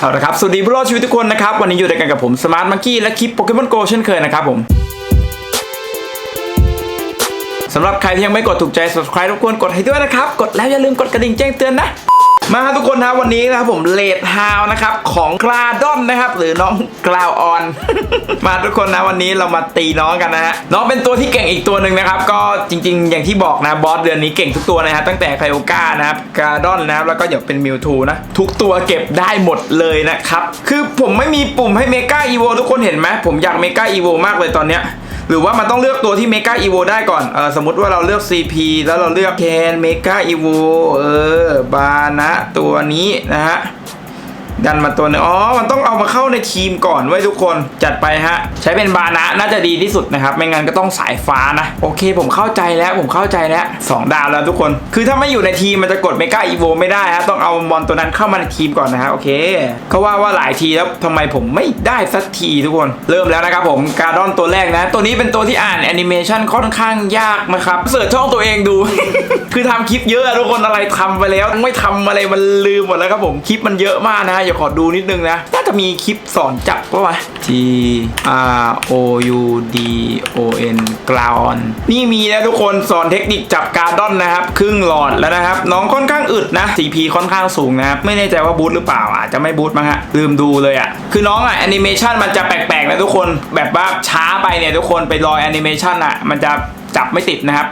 เอาละครับ สวัสดีผู้รอดชีวิตทุกคนนะครับ วันนี้อยู่ด้วยกันกับผมสมาร์ทมังกี้และคลิปโปเกมอนโกเช่นเคยนะครับผมสำหรับใครที่ยังไม่กดถูกใจ subscribe รบกวนกดให้ด้วยนะครับ กดแล้วอย่าลืมกดกระดิ่งแจ้งเตือนนะ มาครับทุกคนนะครับวันนี้นะครับผมเลดฮาวนะครับของกลาดอนนะครับ หรือน้องกลาวออน มาทุกคนนะวันนี้เรามาตีน้องกันนะฮะน้องเป็นตัวที่เก่งอีกตัวหนึ่งนะครับ ก็จริง ๆ อย่างที่บอกนะบอสเดือนนี้เก่งทุกตัวนะฮะตั้งแต่ไคโอก้านะครับกาดอนนะครับแล้วก็เดี๋ยวเป็นมิวทูนะทุกตัวเก็บได้หมดเลยนะครับ คือผมไม่มีปุ่มให้เมกาอีโวทุกคนเห็นไหมผมอยากเมกาอีโวมากเลยตอนเนี้ย หรือว่ามันต้องเลือกตัวที่เมกาอีโวได้ก่อนเออสมมติว่าเราเลือก CP แล้วเราเลือกแคนเมกาอีโวเออบานะตัวนี้นะฮะ ดันมาตัวหนึงอ๋อ มันต้องเอามาเข้าในทีมก่อนไว้ทุกคน จัดไปฮะ ใช้เป็นบานะน่าจะดีที่สุดนะครับ ไม่งั้นก็ต้องสายฟ้านะ โอเค ผมเข้าใจแล้ว ผมเข้าใจแล้วสองดาวแล้วทุกคน คือถ้าไม่อยู่ในทีมมันจะกดเมกาอีโวไม่ได้ฮะ ต้องเอามอนตัวนั้นเข้ามาในทีมก่อนนะฮะ โอเคก็ว่าว่าหลายทีแล้วทำไมผมไม่ได้สักทีทุกคน เริ่มแล้วนะครับผม การดอนตัวแรกนะ ตัวนี้เป็นตัวที่อ่านแอนิเมชันค่อนข้างยากนะครับ เสิร์ชช่องตัวเองดู คือทำคลิปเยอะทุกคน อะไรทำไปแล้ว ไม่ทำอะไรมันลืมหมดแล้วครับผม คลิปมันเยอะมากนะอย่าขอดูนิดนึงนะ น่าจะมีคลิปสอนจับปะวะ G R O U D O N กรอนนี่มีนะทุกคนสอนเทคนิคจับการดอนนะครับ ครึ่งหลอดแล้วนะครับ น้องค่อนข้างอึดนะ CP ค่อนข้างสูงนะครับ ไม่แน่ใจว่าบูทหรือเปล่าอาจจะไม่บูทมั้งฮะลืมดูเลยอะ่ะ คือน้องอะแอนิเมชันมันจะแปลกๆนะทุกคนแบบว่าช้าไปเนี่ยทุกคนไปรอแอนิเมชันอะ มันจะจับไม่ติดนะครับ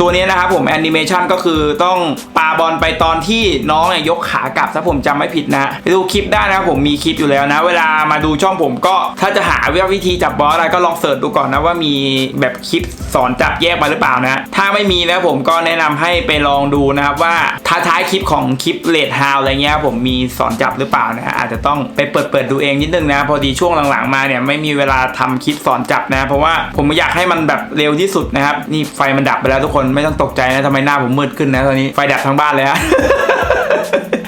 ตัวนี้นะครับผมแอนิเมชันก็คือต้องปาบอลไปตอนที่น้องเนี่ยยกขากลับถ้าผมจำไม่ผิดนะไปดูคลิปได้นะครับผมมีคลิปอยู่แล้วนะ เวลามาดูช่องผมก็ถ้าจะหาวิธีจับบอลอะไรก็ลองเสิร์ชดูก่อนนะว่ามีแบบคลิปสอนจับแยกมาหรือเปล่านะ ถ้าไม่มีนะผมก็แนะนำให้ไปลองดูนะครับว่าท้าท้ายคลิปของคลิปเลดฮาวอะไรเงี้ยผมมีสอนจับหรือเปล่านะอาจจะต้องไปเปิดเปิดดูเองนิดนึงนะ พอดีช่วงหลังๆมาเนี่ยไม่มีเวลาทำคลิปสอนจับนะ เพราะว่าผมอยากให้มันแบบเร็วที่สุดนะครับนี่ไฟมันดับไปแล้วทุกคนไม่ต้องตกใจนะทำไมหน้าผมมืดขึ้นนะตอนนี้ไฟดับทั้งบ้านเลยฮะ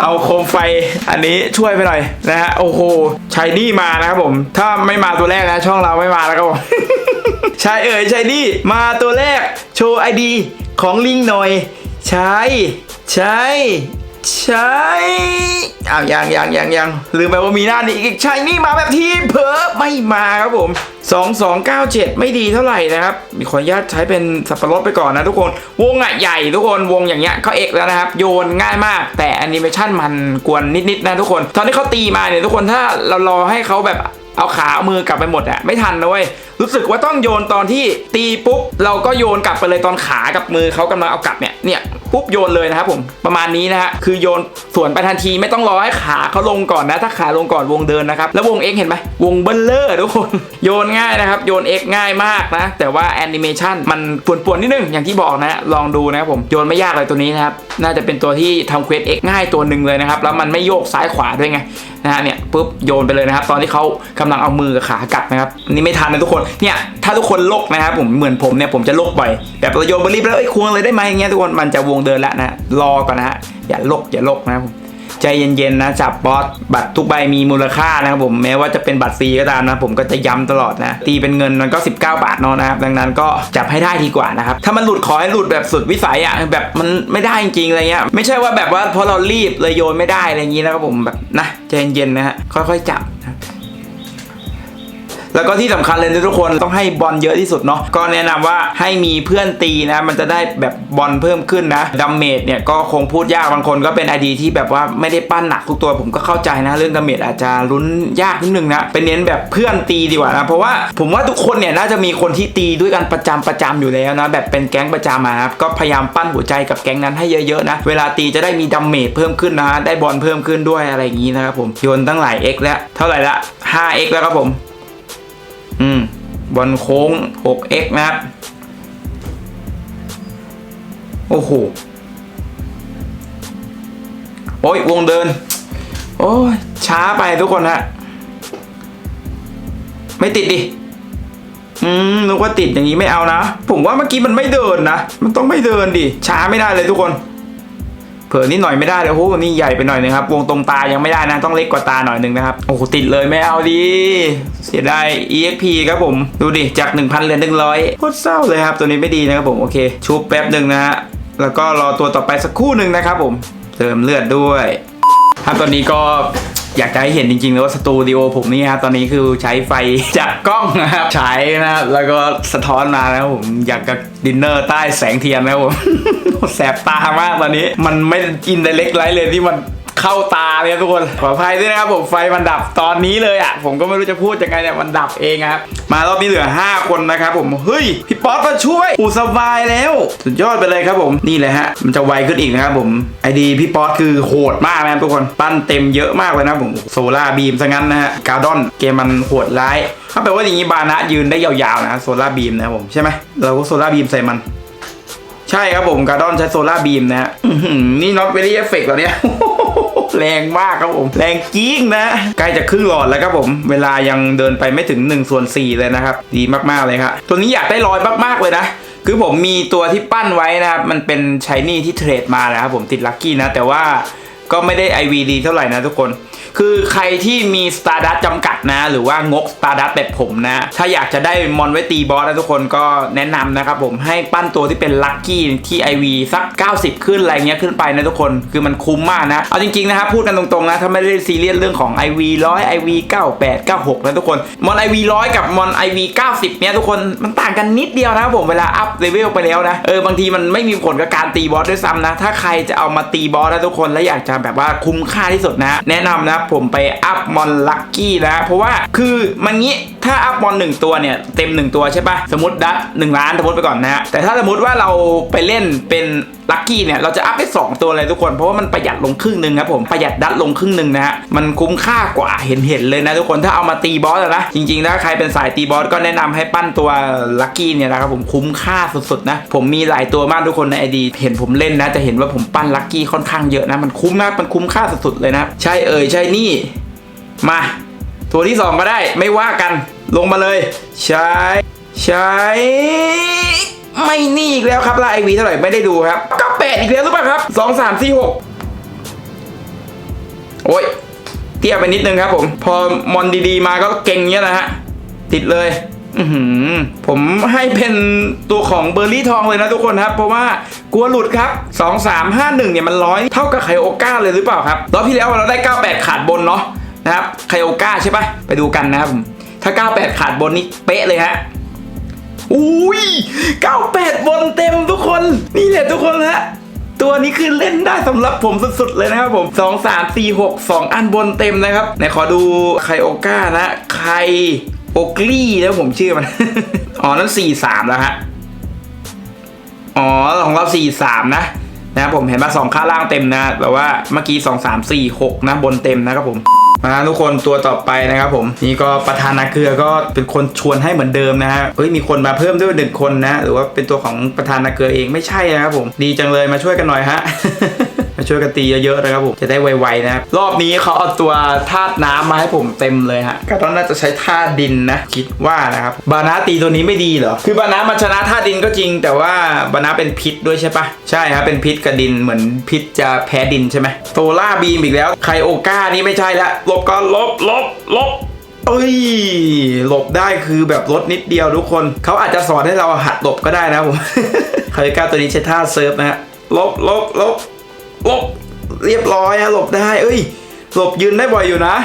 เอาโคมไฟอันนี้ช่วยไปหน่อยนะฮะโอ้โหชายนี่มานะครับผม ถ้าไม่มาตัวแรกนะ ช่องเราไม่มาแล้วครับผมชายเอ๋ยชายนี่มาตัวแรก โชว์ไอดีของลิงหน่อยใช่ใช่ ใช่อ้าวยังยังยังยังลืมไปว่ามีหน้านี้อีกใชายนี่มาแบบที่เผอไม่มาครับผม 2297 ไม่ดีเท่าไหร่นะครับ มีขออนุญาตใช้เป็นสับปะรดไปก่อนนะทุกคน วงอะใหญ่ทุกคนวงอย่างเงี้ยเขาเอกแล้วนะครับ โยนง่ายมาก แต่แอนิเมชันมันกวนนิดๆนะทุกคน ตอนที่เขาตีมาเนี่ยทุกคนถ้าเรารอให้เขาแบบเอาขาเอามือกลับไปหมดอะไม่ทันนะเว้ย รู้สึกว่าต้องโยนตอนที่ตีปุ๊บเราก็โยนกลับไปเลยตอนขากับมือเขากำลังเอากลับเนี่ยเนี่ยปุ๊บโยนเลยนะครับผมประมาณนี้นะฮะคือโยนสวนไปทันทีไม่ต้องรอให้ขาเขาลงก่อนนะ ถ้าขาลงก่อนวงเดินนะครับ แล้ววง X เห็นไหมวงเบลเลอร์ทุกคน โยนง่ายนะครับ โยน X ง่ายมากนะ แต่ว่าแอนิเมชันมันปวนๆนิดนึง อย่างที่บอกนะลองดูนะครับผมโยนไม่ยากเลยตัวนี้นะครับ น่าจะเป็นตัวที่ทำเควส X ง่ายตัวหนึ่งเลยนะครับ แล้วมันไม่โยกซ้ายขวาด้วยไงนะฮะเนี่ยปุ๊บโยนไปเลยนะครับ ตอนที่เขากำลังเอามือกับขากลับนะครับนี่ไม่ทันนะทุกคนเนี่ยถ้าทุกคนลกนะครับผมเหมือนผมเนี่ยผมจะลกบ่อยแบบเราโยนบอลรีบแล้วเอ้ควงเลยได้ไหมอย่างเงี้ยทุกคนมันจะวงเดินแล้วนะรอก่อนนะฮะอย่าลกอย่าลกนะครับผมใจเย็นๆนะจับบอสบัตรทุกใบมีมูลค่านะครับผมแม้ว่าจะเป็นบัตรฟรีก็ตามนะผมก็จะย้ำตลอดนะ ตีเป็นเงินมันก็ 19 บาทเนาะนะครับดังนั้นก็จับให้ได้ดีกว่านะครับถ้ามันหลุดขอให้หลุดแบบสุดวิสัยอะแบบมันไม่ได้จริงๆอะไรเงี้ยไม่ใช่ว่าแบบว่าพราะเรารีบเลยโยนไม่ได้อะไรอย่างงี้นะครับผมแบบนะใจเย็นๆนะฮะค่อยๆจับ แล้วก็ที่สำคัญเลยนะทุกคนต้องให้บอลเยอะที่สุดเนาะก็แนะนำว่าให้มีเพื่อนตีนะมันจะได้แบบบอลเพิ่มขึ้นนะดัมเมจเนี่ยก็คงพูดยากบางคนก็เป็นไอดีที่แบบว่าไม่ได้ปั้นหนักทุกตัวผมก็เข้าใจนะ เรื่องดัมเมจอาจจะลุ้นยากนิดนึงนะเป็นเน้นแบบเพื่อนตีดีกว่านะเพราะว่าผมว่าทุกคนเนี่ยน่าจะมีคนที่ตีด้วยกันประจำประจำอยู่แล้วนะแบบเป็นแก๊งประจำอะครับก็พยายามปั้นหัวใจกับแก๊งนั้นให้เยอะๆนะเวลาตีจะได้มีดัมเมจเพิ่มขึ้นนะได้บอลเพิ่มขึ้นด้วยอะไรอย่างนี้นะครับผมโยนตั้งหลาย x แล้วเท่าไหร่ละ 5x แล้วครับผม อืมบอลโค้ง 6x นะครับ โอ้โห โอ้ย วงเดิน โอ้ย ช้าไปทุกคนฮะ ไม่ติดดิ อืม นึกว่าติดอย่างนี้ไม่เอานะ ผมว่าเมื่อกี้มันไม่เดินนะ มันต้องไม่เดินดิ ช้าไม่ได้เลยทุกคน ลอนิดหน่อยไม่ได้เลยโอ้โหนี่ใหญ่ไปหน่อยนึงครับ วงตรงตายังไม่ได้นะต้องเล็กกว่าตาหน่อยนึงนะครับ โอ้โหติดเลยไม่เอาดีเสียดาย EXP ครับผม ดูดิ จาก 1,000เหรียญ100โคตรเศร้าเลยครับ ตัวนี้ไม่ดีนะครับผม โอเค ชุบแป๊บหนึ่งนะฮะ แล้วก็รอตัวต่อไปสักคู่หนึ่งนะครับผม เติมเลือดด้วยครับตอนนี้ก็ อยากจะให้เห็นจริงๆเลยว่าสตูดิโอผมนี่ครับตอนนี้คือใช้ไฟจากกล้องนะครับใช้นะครับแล้วก็สะท้อนมาแล้วผมอยากจะดินเนอร์ใต้แสงเทียนนะครับผมแสบตามากตอนนี้ มันไม่อินไดเล็กไลท์เลยที่มัน เข้าตาเลยทุกคนขออภัยด้วยนะครับผมไฟมันดับตอนนี้เลยอะผมก็ไม่รู้จะพูดยังไงเนี่ยมันดับเองครับมารอบนี้เหลือ 5 คนนะครับผมเฮ้ยพี่ป๊อตมาช่วยอูสบายแล้วสุดยอดไปเลยครับผมนี่เลยฮะมันจะไวขึ้นอีกนะครับผมไอดีพี่ป๊อตคือโหดมากนะครับทุกคนปั้นเต็มเยอะมากเลยนะผมโซล่าบีมซะงั้นนะฮะกาดอนเกมมันโหดร้ายถ้าแปลว่าอย่างนี้บานะยืนได้ยาวๆนะโซล่าบีมนะผมใช่ไหมเราก็โซล่าบีมใส่มัน ใช่ครับผมกาดอนใช้โซล่าบีมนะฮะนี่น็อตเวลี่เอฟเฟกต์เหรอเนี่ย แรงมากครับผม แรงกิ้งนะ ใกล้จะครึ่งหลอดแล้วครับผม เวลายังเดินไปไม่ถึง1ส่วน4เลยนะครับ ดีมากๆเลยครับตัวนี้อยากได้ลอยมากๆเลยนะคือผมมีตัวที่ปั้นไว้นะครับ มันเป็นชายนี่ที่เทรดมานะครับผมติดลัคกี้นะ แต่ว่าก็ไม่ได้ IVD เท่าไหร่นะทุกคน คือใครที่มี Star d u s t จำกัดนะ หรือว่างก Star d u s t แบบผมนะ ถ้าอยากจะได้มอนไว้ตีบอสนะทุกคนก็แนะนำนะครับผมให้ปั้นตัวที่เป็นลัคกี้ที่ IV สัก 90 ขึ้นอะไรเงี้ยขึ้นไปนะทุกคนคือมันคุ้มมากนะ เอาจริงๆนะครับพูดกันตรงๆนะ ถ้าไม่ได้ซีเรียสเรื่องของ IV 100 IV 98 96 นะทุกคน มอน IV 100 กับมอน IV 90 เนี่ยทุกคนมันต่างกันนิดเดียวนะครับผมเวลาอัพเลเวลไปแล้วนะเออบางทีมันไม่มีผลกับการตีบอสด้วยซ้ำนะ ถ้าใครจะเอามาตีบอสนะทุกคน แล้วอยากจะแบบว่าคุ้มค่าที่สุดนะ แนะนำนะผมไปอัพมอนลักกี้นะ เพราะว่าคือมันงี้ถ้าอัพมอนหนึ่งตัวเนี่ยเต็มหนึ่งตัวใช่ปะสมมติดัตหนึ่งล้านสมมติไปก่อนนะฮะแต่ถ้าสมมติว่าเราไปเล่นเป็น ลัคกี้เนี่ยเราจะอัพได้สองตัวเลยทุกคนเพราะว่ามันประหยัดลงครึ่งหนึ่งครับผมประหยัดดัตลงครึ่งหนึ่งนะฮะมันคุ้มค่ากว่าเห็นเห็นเลยนะทุกคนถ้าเอามาตีบอสนะจริงๆถ้าใครเป็นสายตีบอสก็แนะนำให้ปั้นตัวลัคกี้เนี่ยนะครับผมคุ้มค่าสุดๆนะผมมีหลายตัวมากทุกคนในไอดีเห็นผมเล่นนะจะเห็นว่าผมปั้นลัคกี้ค่อนข้างเยอะนะมันคุ้มมากมันคุ้มค่าสุดๆเลยนะใช่เอ่ยใช่นี่มา ตัวที่สองก็ได้ไม่ว่ากันลงมาเลย ใช้ ใช้ ไม่นี่อีกแล้วครับลาไอวีเท่าไหร่ไม่ได้ดูครับก็แปดอีกแล้วหรือเปล่าครับสองสามสี่หกโอ้ยเตี้ยไปนิดนึงครับผม พอมอนดีๆมาก็เก่งเงี้ยนะฮะ ติดเลยผมให้เป็นตัวของเบอร์รี่ทองเลยนะทุกคนครับ เพราะว่ากลัวหลุดครับ 2 3 5 1 เนี่ยมันร้อยเท่ากับไคโอก้าเลยหรือเปล่าครับรอบที่แล้วเราได้ 98 ขาดบนเนาะนะครับไคโอก้าใช่ปะไปดูกันนะครับถ้า 98 ขาดบนนี่เป๊ะเลยฮะ อุ้ย98 บนเต็มทุกคน นี่แหละทุกคนฮะตัวนี้คือเล่นได้สำหรับผมสุดๆเลยนะครับผม 2 3 4 6 2 อันบนเต็มนะครับไหนขอดูไคโอก้านะไคโอกลี่แล้วผมชื่อมัน อ๋อ นั่น4 3 แล้วฮะ อ๋อ ของเรา 4 3 นะนะครับผมเห็นว่าสองค่าล่างเต็มนะ แต่ว่าเมื่อกี้ 2 3 4 6 นะ บนเต็มนะครับผม มาทุกคนตัวต่อไปนะครับผมนี่ก็ประธานาเกลือก็เป็นคนชวนให้เหมือนเดิมนะฮะเฮ้ยมีคนมาเพิ่มด้วยหนึ่งคนนะ หรือว่าเป็นตัวของประธานาเกลือเองไม่ใช่นะครับผมดีจังเลยมาช่วยกันหน่อยฮะ มาช่วยกันตีเยอะๆนะครับผมจะได้ไวๆนะครับรอบนี้เขาเอาตัวธาตุน้ำมาให้ผมเต็มเลยฮะก็ต้องน่าจะใช้ธาตุดินนะคิดว่านะครับบานาตีตัวนี้ไม่ดีเหรอคือบานามันชนะธาตุดินก็จริง แต่ว่าบานาเป็นพิษด้วยใช่ปะใช่ครับเป็นพิษกับดินเหมือนพิษจะแพ้ดินใช่ไหมโซล่าบีมอีกแล้วไคโอก้านี่ไม่ใช่ละหลบก่อนหลบหลบหลบเอ้ย หลบได้คือแบบลดนิดเดียวทุกคน เขาอาจจะสอนให้เราหัดหลบก็ได้นะผมคาริก้าตัวนี้ใช้ท่าเซิร์ฟนะฮะหลบหลบหลบ หลบเรียบร้อยฮะหลบได้ เอ้ย หลบยืนได้บ่อยอยู่นะ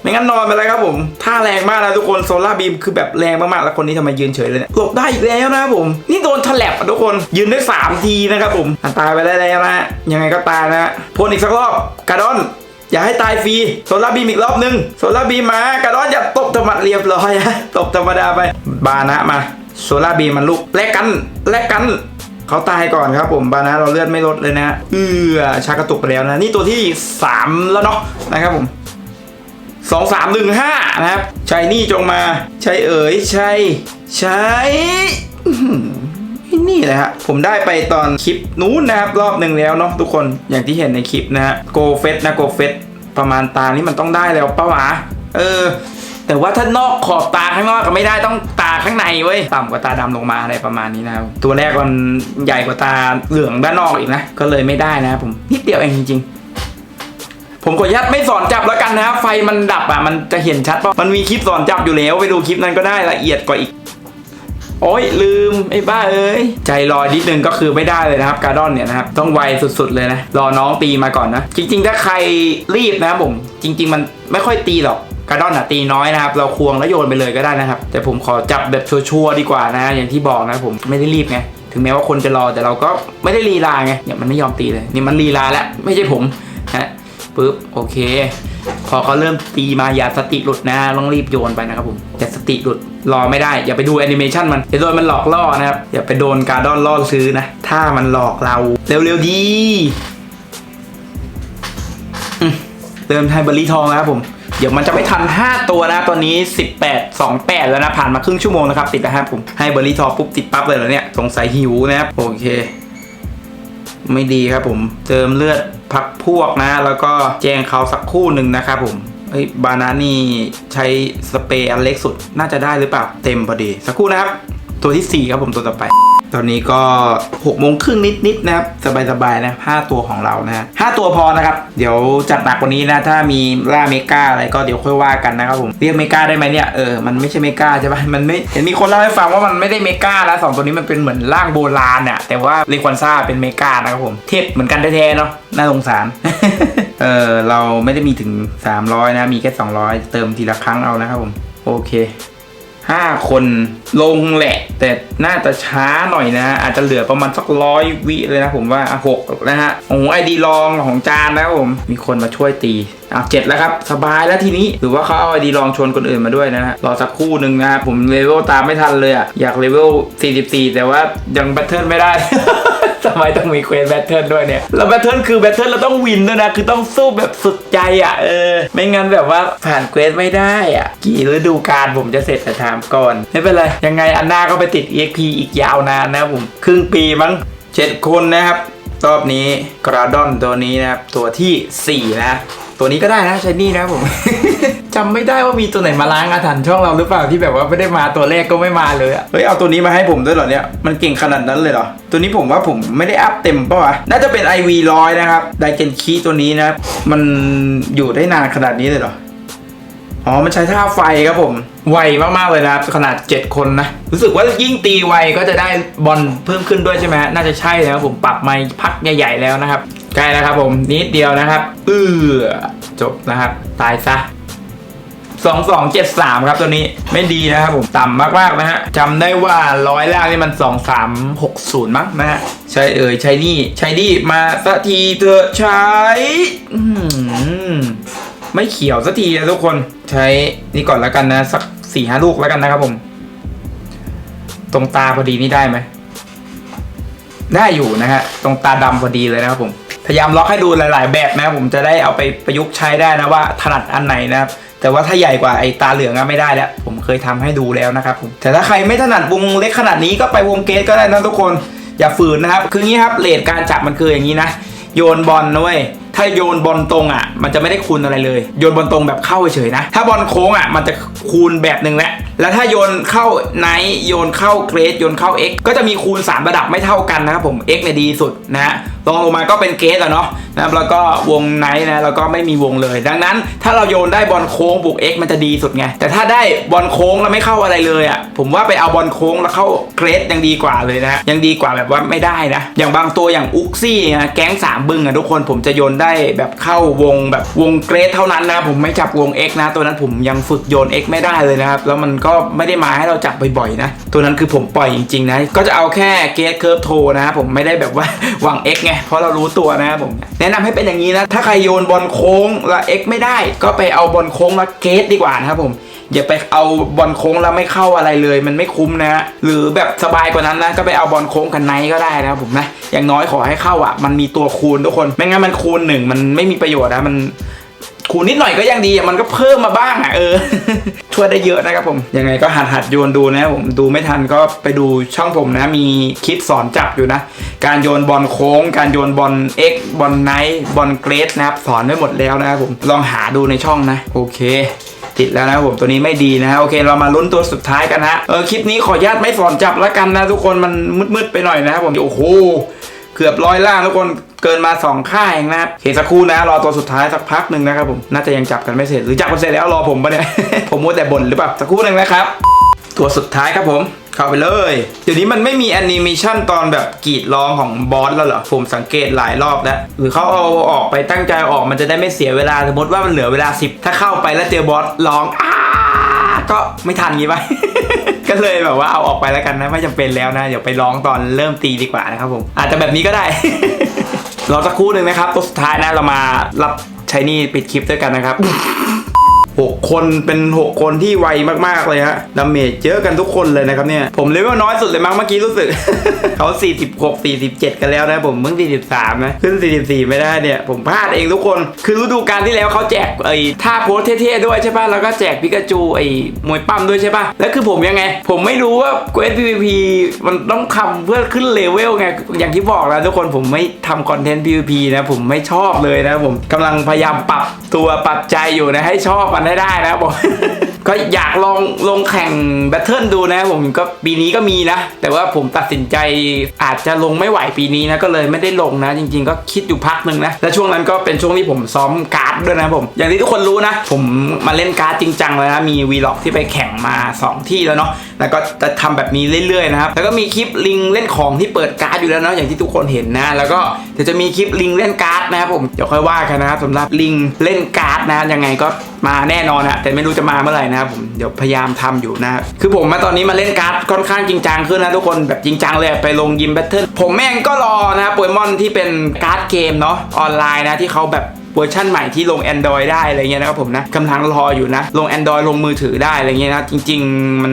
ไม่งั้นนอนไปเลยครับผมท่าแรงมากนะทุกคนโซล่าบีมคือแบบแรงมากๆแล้วคนนี้ทำไมยืนเฉยเลยเนี่ยหลบได้อีกแล้วนะครับผม นี่โดนฉลับอะทุกคนยืนได้สามทีนะครับผมอะตายไปได้แล้วนะยังไงก็ตายนะพ่นอีกสักรอบกาดอนอย่าให้ตายฟรีโซล่าบีมอีกรอบนึงโซล่าบีมมากระดอนอย่าตบธรรมดาเรียบร้อยฮะตบธรรมดาไปบานะมาโซล่าบีมมันลุกแลกกันแลกกัน เขาตายก่อนครับผมบานะเราเลือดไม่ลดเลยนะเอือชากระตุกไปแล้วนะ นี่ตัวที่ 3 แล้วเนาะนะครับผมสองสามหนึ่งห้านะครับใช่นี่จงมาใช่เอ๋ยช่ใช่อื้อหือนี่แหละฮะผมได้ไปตอนคลิปนู้นนะครับ รอบหนึ่งแล้วเนาะทุกคนอย่างที่เห็นในคลิปนะฮะโกเฟสนะโกเฟสประมาณตานี้มันต้องได้แล้วปะวะเออ แต่ว่าถ้านอกขอบตาข้างนอกก็ไม่ได้ต้องตาข้างในเว้ยต่ำกว่าตาดำลงมาอะไรประมาณนี้นะครับตัวแรกมันใหญ่กว่าตาเหลืองด้านนอกอีกนะก็เลยไม่ได้นะผมนิดเดียวเองจริงๆผมขออนุญาตไม่สอนจับแล้วกันนะครับไฟมันดับอะมันจะเห็นชัดป่ะมันมีคลิปสอนจับอยู่แล้วไปดูคลิปนั้นก็ได้ละเอียดกว่าอีก โอ้ยลืมไอ้บ้าเอ้ยใจลอยนิดนึงก็คือไม่ได้เลยนะครับการ์ดอนเนี่ยนะครับต้องไวสุดๆเลยนะรอน้องตีมาก่อนนะ จริง ๆ ถ้าใครรีบนะครับผมจริง ๆ มันไม่ค่อยตีหรอก การ์ดอนอะตีน้อยนะครับ เราควงแล้วโยนไปเลยก็ได้นะครับ แต่ผมขอจับแบบชัวร์ดีกว่านะ อย่างที่บอกนะผมไม่ได้รีบไงถึงแม้ว่าคนจะรอแต่เราก็ไม่ได้ลีลาไงเนี่ยมันไม่ยอมตีเลยนี่มันลีลาแล้วไม่ใช่ผมนะปึ๊บโอเค พอเขาเริ่มตีมาอย่าสติหลุดนะต้องรีบโยนไปนะครับผมอย่าสติหลุดรอไม่ได้ อย่าไปดูแอนิเมชันมันเดี๋ยวโดนมันหลอกล่อนะครับ อย่าไปโดนการ์ดอนล่อซื้อนะ ถ้ามันหลอกเรา เร็วๆดีเริ่มไทยบร์รี่ทองแล้วครับผม เดี๋ยวมันจะไม่ทัน 5 ตัวนะตอนนี้ 18 28 แล้วนะ ผ่านมาครึ่งชั่วโมงนะครับ ติดนะครับผมให้เบอร์รี่ทอปุ๊บติดปั๊บเลยเหรอเนี่ย สงสัยหิวนะครับ โอเค ไม่ดีครับผม เติมเลือดพักพวกนะ แล้วก็แจงเขาสักคู่หนึ่งนะครับผมเฮ้ยบานานี่ใช้สเปรย์อันเล็กสุดน่าจะได้หรือเปล่า เต็มพอดี สักครู่นะครับ ตัวที่ 4 ครับผมตัวต่อไป ตอนนี้ก็6โมงครึ่งนิดๆนะครับ สบายๆนะ5ตัวของเรานะฮะ5ตัวพอนะครับ เดี๋ยวจัดหนักกว่านี้นะ ถ้ามีล่าเมกาอะไรก็เดี๋ยวค่อยว่ากันนะครับผมเรียกเมกาได้ไหมเนี่ยเออมันไม่ใช่เมกาใช่ปะมันไม่เห็นมีคนเล่าให้ฟังว่ามันไม่ได้เมกาแล้วสองตัวนี้มันเป็นเหมือนร่างโบราณอะแต่ว่าเรควันซ่าเป็นเมกานะครับผมเทพเหมือนกันแท้ๆเนาะน่าสงสารเออเราไม่ได้มีถึง 300 นะ มีแค่ 200 เติมทีละครั้งเอานะครับผม โอเค ห้าคนลงแหละ แต่น่าจะช้าหน่อยนะ อาจจะเหลือประมาณสักร้อยวิเลยนะผมว่าหกนะฮะโอ้โหไอดีลองของจานนะครับผม มีคนมาช่วยตีอะเจ็ดแล้วครับ สบายแล้วทีนี้หรือว่าเขาเอาไอดีลองชวนคนอื่นมาด้วยนะฮะรอสักครู่หนึ่งนะฮะผมเลเวลตามไม่ทันเลยอะอยากเลเวล 44 แต่ว่ายังแบทเทิลไม่ได้ ทำไมต้องมีเควสแบทเทิลด้วยเนี่ยแล้วแบทเทิลคือแบทเทิลเราต้องวินด้วยนะ คือต้องสู้แบบสุดใจอะเออ ไม่งั้นแบบว่าผ่านเควสไม่ได้อะ กี่ฤดูกาลผมจะเสร็จแต่ถามก่อน ไม่เป็นไร ยังไงอันหน้าก็ไปติด EXP อีกยาวนานนะผมครึ่งปีมั้งเจ็ดคนนะครับรอบนี้กราดอนตัวนี้นะครับตัวทีสี่4 นะ ตัวนี้ก็ได้นะใช้นี่นะผม จำไม่ได้ว่ามีตัวไหนมาล้างอาถรรพ์ช่องเราหรือเปล่าที่แบบว่าไม่ได้มาตัวแรกก็ไม่มาเลยอะเฮ้ยเอาตัวนี้มาให้ผมด้วยเหรอเนี่ยมันเก่งขนาดนั้นเลยเหรอตัวนี้ผมว่าผมไม่ได้อัพเต็มป่ะวะน่าจะเป็น IV ร้อยนะครับไดเกนคีตัวนี้นะมันอยู่ได้นานขนาดนี้เลยเหรออ๋อมันใช้ท่าไฟครับผม ไวมากๆเลยนะครับขนาด 7 คนนะ รู้สึกว่ายิ่งตีไวก็จะได้บอลเพิ่มขึ้นด้วยใช่ไหมน่าจะใช่แล้วผมปรับไมค์พักใหญ่ๆแล้วนะครับใกล้แล้วครับผมนิดเดียวนะครับเออจบนะครับ ตายซะ2273 ครับตัวนี้ไม่ดีนะครับผมต่ำมากๆนะฮะจำได้ว่าร้อยล่างนี่มัน 2360 มั้งนะฮะใช่เอ่ยใช้นี่ ใช้นี่มาสักทีเถอะใช้ไม่เขียวสักทีนะทุกคนใช้นี่ก่อนแล้วกันนะสัก สี่ห้าลูกแล้วกันนะครับผม ตรงตาพอดีนี่ได้ไหมได้อยู่นะฮะตรงตาดำพอดีเลยนะครับผมพยายามล็อกให้ดูหลาย ๆ แบบนะครับผมจะได้เอาไปประยุกต์ใช้ได้นะว่าถนัดอันไหนนะครับแต่ว่าถ้าใหญ่กว่าไอ้ตาเหลืองอะไม่ได้แล้ว ผมเคยทำให้ดูแล้วนะครับผมแต่ถ้าใครไม่ถนัดวงเล็กขนาดนี้ก็ไปวงเกตก็ได้นะทุกคนอย่าฝืนนะครับ คืองี้ครับเลทการจับมันคืออย่างนี้นะ โยนบอลนะเว้ยถ้าโยนบอลตรงอะ มันจะไม่ได้คูณอะไรเลย โยนบอลตรงแบบเข้าเฉยๆนะ ถ้าบอลโค้งอะ มันจะคูณแบบหนึ่งแหละ แล้วถ้าโยนเข้าไนท์โยนเข้าเกรดโยนเข้า X ก็จะมีคูณ 3 ระดับไม่เท่ากันนะครับผม X เนี่ยดีสุดนะ ลองลงมาก็เป็นเกรดอะเนาะนะครับแล้วก็วงไนท์นะแล้วก็ไม่มีวงเลย ดังนั้น ถ้าเราโยนได้บอลโค้งบวก X มันจะดีสุดไง แต่ถ้าได้บอลโค้งแล้วไม่เข้าอะไรเลยอะผมว่าไปเอาบอลโค้งแล้วเข้าเกรดยังดีกว่าเลยนะยังดีกว่าแบบว่าไม่ได้นะ อย่างบางตัวอย่างอุกซี่นะแก๊งสามบึงอะทุกคนผมจะโยนได้แบบเข้าวงแบบวงเกรดเท่านั้นนะ ผมไม่จับวง X นะ ตัวนั้นผมยังฝึกโยน X ไม่ได้เลยนะครับแล้วมันก็ไม่ได้มาให้เราจับบ่อยๆนะตัวนั้นคือผมปล่อยจริงๆนะก็จะเอาแค่เกรดเคิร์ฟโทนะครับผมไม่ได้แบบว่าหวัง X ไงเพราะเรารู้ตัวนะครับผมแนะนำให้เป็นอย่างนี้นะถ้าใครโยนบอลโค้งแล้ว X ไม่ได้ ก็ไปเอาบอลโค้งละเกตดีกว่านะครับผมอย่าไปเอาบอลโค้งแล้วไม่เข้าอะไรเลย มันไม่คุ้มนะ หรือแบบสบายกว่านั้นนะก็ไปเอาบอลโค้งกันไนก็ได้นะครับผมนะอย่างน้อยขอให้เข้าอะ มันมีตัวคูณทุกคน ไม่งั้นมันคูณหนึ่งมันไม่มีประโยชน์นะมัน คูณนิดหน่อยก็ยังดีอะมันก็เพิ่มมาบ้างอะเออ ช่วยได้เยอะนะครับผม ยังไงก็หัดหัดโยนดูนะผมดูไม่ทันก็ไปดูช่องผมนะ มีคลิปสอนจับอยู่นะ การโยนบอลโค้ง การโยนบอล X บอลไนท์บอลเกรดนะครับสอนไว้หมดแล้วนะครับผมลองหาดูในช่องนะ โอเคติดแล้วนะผมตัวนี้ไม่ดีนะฮะโอเคเรามาลุ้นตัวสุดท้ายกันฮะเออคลิปนี้ขออนุญาตไม่สอนจับแล้วกันนะทุกคนมันมืดๆไปหน่อยนะครับผมโอ้โหเกือบร้อยล่างทุกคน เกินมาสองค่าเองนะครับโอเคสักครู่นะ รอตัวสุดท้ายสักพักหนึ่งนะครับผมน่าจะยังจับกันไม่เสร็จหรือจับกันเสร็จแล้วรอผมปะเนี่ย ผมมัวแต่บ่นหรือเปล่าสักครู่หนึ่งนะครับ ตัวสุดท้ายครับผมเข้าไปเลย เดี๋ยวนี้มันไม่มีแอนิเมชันตอนแบบกรีดร้องของบอสแล้วเหรอ ผมสังเกตหลายรอบแล้ว หรือเขาเอาออกไปตั้งใจออกมันจะได้ไม่เสียเวลา สมมติว่ามันเหลือเวลา 10 ถ้าเข้าไปแล้วเจอบอสร้องอ้าก็ไม่ทันงี้ไปก็เลยแบบว่าเอาออกไปแล้วกันนะ ไม่จำเป็นแล้วนะ เดี๋ยวไปร้องตอนเริ่มตีดีกว่านะครับผม อาจจะแบบนี้ก็ได้ รอสักครู่หนึ่งนะครับตัวสุดท้ายนะเรามารับใช้นี่ปิดคลิปด้วยกันนะครับ หกคนเป็นหกคนที่ไวมากๆเลยฮะดาเมจเยอะกันทุกคนเลยนะครับเนี่ย ผมเลเวลน้อยสุดเลยมั้งเมื่อกี้รู้สึก เขา 46 47 กันแล้วนะผมเพิ่ง 43 นะ ขึ้น 44 ไม่ได้เนี่ย ผมพลาดเองทุกคน คือฤดูกาลที่แล้วเขาแจกไอ้ท่าโพสเท่ๆด้วยใช่ป่ะ แล้วก็แจกปิกาจูไอ้มวยปั้มด้วยใช่ป่ะ แล้วคือผมยังไง ผมไม่รู้ว่าเกวส PVP มันต้องทำเพื่อขึ้นเลเวลไง อย่างที่บอกแล้วทุกคนผมไม่ทำคอนเทนต์ PVP นะผมไม่ชอบเลยนะผมกำลังพยายามปรับตัวปรับใจอยู่นะให้ชอบมันให้ได้นะผม ก็อยากลองลงแข่งแบทเทิลดูนะผมก็ปีนี้ก็มีนะ แต่ว่าผมตัดสินใจอาจจะลงไม่ไหวปีนี้นะก็เลยไม่ได้ลงนะ จริง ๆ ก็คิดอยู่พักหนึ่งนะและช่วงนั้นก็เป็นช่วงที่ผมซ้อมการ์ดด้วยนะผม อย่างที่ทุกคนรู้นะ ผมมาเล่นการ์ดจริงจังเลยนะมีวีล็อกที่ไปแข่งมา 2 ที่แล้วเนาะแล้วก็จะทำแบบนี้เรื่อยๆนะครับแล้วก็มีคลิปลิงเล่นของที่เปิดการ์ดอยู่แล้วเนาะอย่างที่ทุกคนเห็นนะ แล้วก็เดี๋ยวจะมีคลิปลิงเล่นการ์ดนะครับผมเดี๋ยวค่อยว่ากันนะครับสำหรับลิงเล่นการ์ดนะยังไงก็มาแน่น่นอนอะแต่ไม่รู้จะมาเมื่อไหร่นะครับผมเดี๋ยวพยายามทำอยู่นะคือผมมาตอนนี้มาเล่นการ์ดค่อนข้างจริงจังขึ้นนะทุกคนแบบจริงจังเลยไปลงยิมแบทเทิลผมแม่งก็รอนะโปเกมอนที่เป็นการ์ดเกมเนาะออนไลน์นะที่เขาแบบเวอร์ชั่นใหม่ที่ลง Android ได้อะไรเงี้ยนะครับผมนะกำลังรออยู่นะ ลง Android ลงมือถือได้อะไรเงี้ยนะจริง ๆ มัน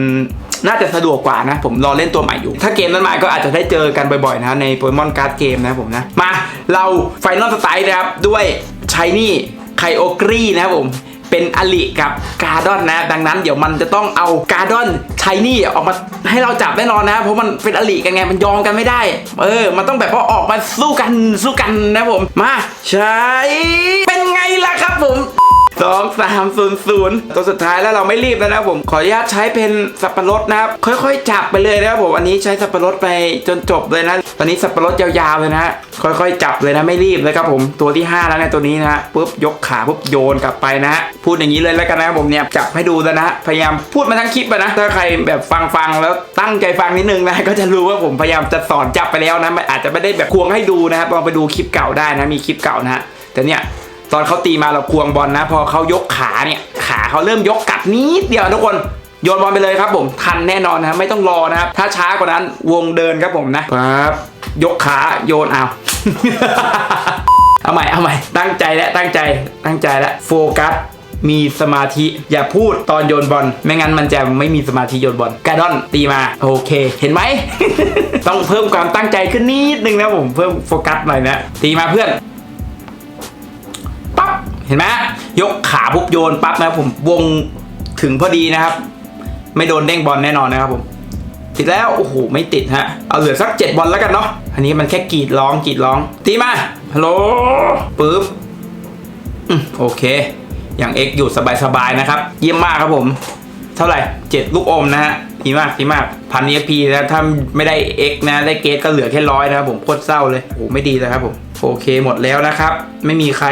น่าจะสะดวกกว่านะ ผมรอเล่นตัวใหม่อยู่ ถ้าเกมนั้นมาก็อาจจะได้เจอกันบ่อยๆนะในโปเกมอนการ์ดเกมนะผมนะ มาเราไฟนอลสไตล์นะครับ ด้วยชายนี่ไคโอกรีนะครับผม เป็นอลิกับการ์ดอนนะ ดังนั้นเดี๋ยวมันจะต้องเอาการ์ดอนชายนี่ออกมาให้เราจับแน่นอนนะ เพราะมันเป็นอลิกันไงมันยอมกันไม่ได้ เออ มันต้องแบบว่าออกมาสู้กันสู้กันนะผม มาใช้เป็นไงล่ะครับผม องสามศูนย์ศูนย์ตัวสุดท้ายแล้วเราไม่รีบแล้วนะผมขออนุญาตใช้เป็นสับปะรดนะครับ ค่อยๆ จับไปเลยนะครับผมอันนี้ใช้สับปะรดไปจนจบเลยนะ ตอนนี้สับปะรดยาวๆเลยนะ ค่อยๆ จับเลยนะไม่รีบเลยครับผมตัวที่ 5 แล้วในตัวนี้นะปุ๊บยกขาปุ๊บโยนกลับไปนะ พูดอย่างนี้เลยแล้วกันนะผมเนี่ยจับให้ดูแล้วนะพยายามพูดมาทั้งคลิปนะถ้าใครแบบฟังๆแล้วตั้งใจฟังนิดนึงนะก็จะรู้ว่าผมพยายามจะสอนจับไปแล้วนะอาจจะไม่ได้แบบควงให้ดูนะครับลองไปดูคลิปเก่าได้นะมีคลิปเก่านะฮะแต่เนี่ย ตอนเขาตีมาเราควงบอลนะ พอเขายกขาเนี่ย ขาเขาเริ่มยกกลับนิดเดียวทุกคนโยนบอลไปเลยครับผมทันแน่นอนนะครับไม่ต้องรอนะครับ ถ้าช้ากว่านั้นวงเดินครับผมนะครับยกขาโยนเอาเอาใหม่เอาใหม่ตั้งใจและตั้งใจตั้งใจและโฟกัสมีสมาธิอย่าพูดตอนโยนบอลไม่งั้นมันจะไม่มีสมาธิโยนบอลกาดอนตีมา โอเค เห็นไหม ต้องเพิ่มความตั้งใจขึ้นนิดนึงนะผมเพิ่มโฟกัสหน่อยนะตีมาเพื่อนปั๊บ เห็นไหมยกขาปุ๊บโยนปั๊บนะครับผมวงถึงพอดีนะครับ ไม่โดนเด้งบอลแน่นอนนะครับผม ติดแล้วโอ้โหไม่ติดฮะเอาเหลือสักเจ็ดบอลแล้วกันเนาะอันนี้มันแค่กรีดร้องกรีดร้องตีมาฮัลโหลปึ๊บโอเค อย่างเอ็กอยู่สบายๆนะครับ เยี่ยมมากครับผม เท่าไหร่เจ็ดลูกอมนะฮะดีมากดีมากพันเอพีนะถ้าไม่ได้ X นะได้เกตก็เหลือแค่ร้อยนะครับผมโคตรเศร้าเลยโอ้โหไม่ดีเลยครับผม โอเคหมดแล้วนะครับ ไม่มีใคร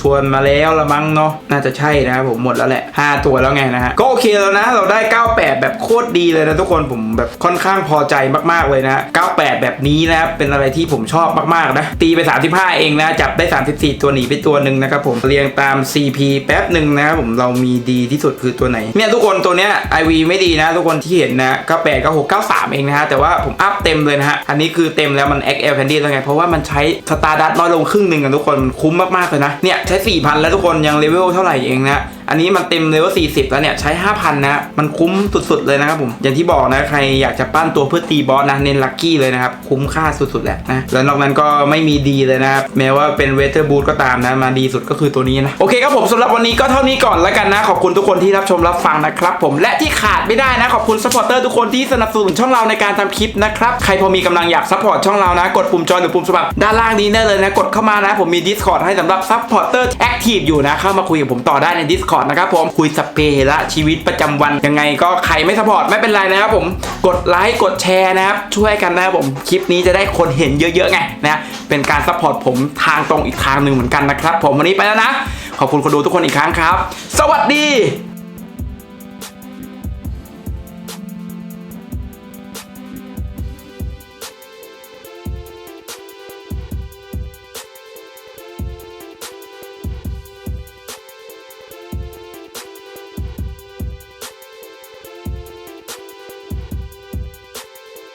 ชวนมาแล้วละมั้งเนาะน่าจะใช่นะครับผมหมดแล้วแหละ 5 ตัวแล้วไงนะฮะก็โอเคแล้วนะเราได้ 98 แบบโคตรดีเลยนะทุกคนผมแบบค่อนข้างพอใจมากๆเลยนะ98 แบบนี้นะครับเป็นอะไรที่ผมชอบมากๆนะตีไป 35 เองนะจับได้ 34 ตัวหนีไปตัวหนึ่งนะครับผมเรียงตาม CP แป๊บหนึ่งนะครับผมเรามีดีที่สุดคือตัวไหนเนี่ยทุกคนตัวเนี้ย IV ไม่ดีนะ ทุกคนที่เห็นนะ98 96 93 เองนะฮะแต่ว่าผมอัพเต็มเลยนะฮะอันนี้คือเต็มแล้วมัน XL Candy แล้วไงเพราะว่ามันใช้สตาร์ดัตน้อยลงครึ่งหนึ่งกันทุกคนมันคุ้มมากๆเลยนะเนี่ยใช้4,000แล้วทุกคนยังเลเวลเท่าไหร่เองนะ อันนี้มันเต็มเลเวล40 แล้วเนี่ยใช้ 5,000 นะ มันคุ้มสุดๆเลยนะครับผม อย่างที่บอกนะใครอยากจะปั้นตัวเพื่อตีบอสนะเน้นลัคกี้เลยนะครับ คุ้มค่าสุดๆแหละนะ แล้วนอกนั้นก็ไม่มีดีเลยนะครับแม้ว่าเป็นเวเทอร์บูทก็ตามนะมาดีสุดก็คือตัวนี้นะ โอเคครับผมสำหรับวันนี้ก็เท่านี้ก่อนแล้วกันนะ ขอบคุณทุกคนที่รับชมรับฟังนะครับผมและที่ขาดไม่ได้นะขอบคุณซัพพอร์เตอร์ทุกคนที่สนับสนุนช่องเราในการทำคลิปนะครับใครพอมีกำลังอยากซัพพอร์ตช่องเรานะ กดปุ่มจอยหรือปุ่มสมัครด้านล่างนี้ได้เลยนะกดเข้ามานะผมมี Discord ให้สำหรับซัพพอร์เตอร์แอคทีฟอยู่นะเข้ามาคุยกับผมต่อได้ใน Discord นะครับผมคุยสเปรละชีวิตประจำวันยังไงก็ใครไม่สปอร์ตไม่เป็นไรนะครับผมกดไลค์กดแชร์นะครับช่วยกันนะครับผมคลิปนี้จะได้คนเห็นเยอะๆไงนะเป็นการสปอร์ตผมทางตรงอีกทางหนึ่งเหมือนกันนะครับ ผมวันนี้ไปแล้วนะ ขอบคุณคนดูทุกคนอีกครั้งครับ สวัสดี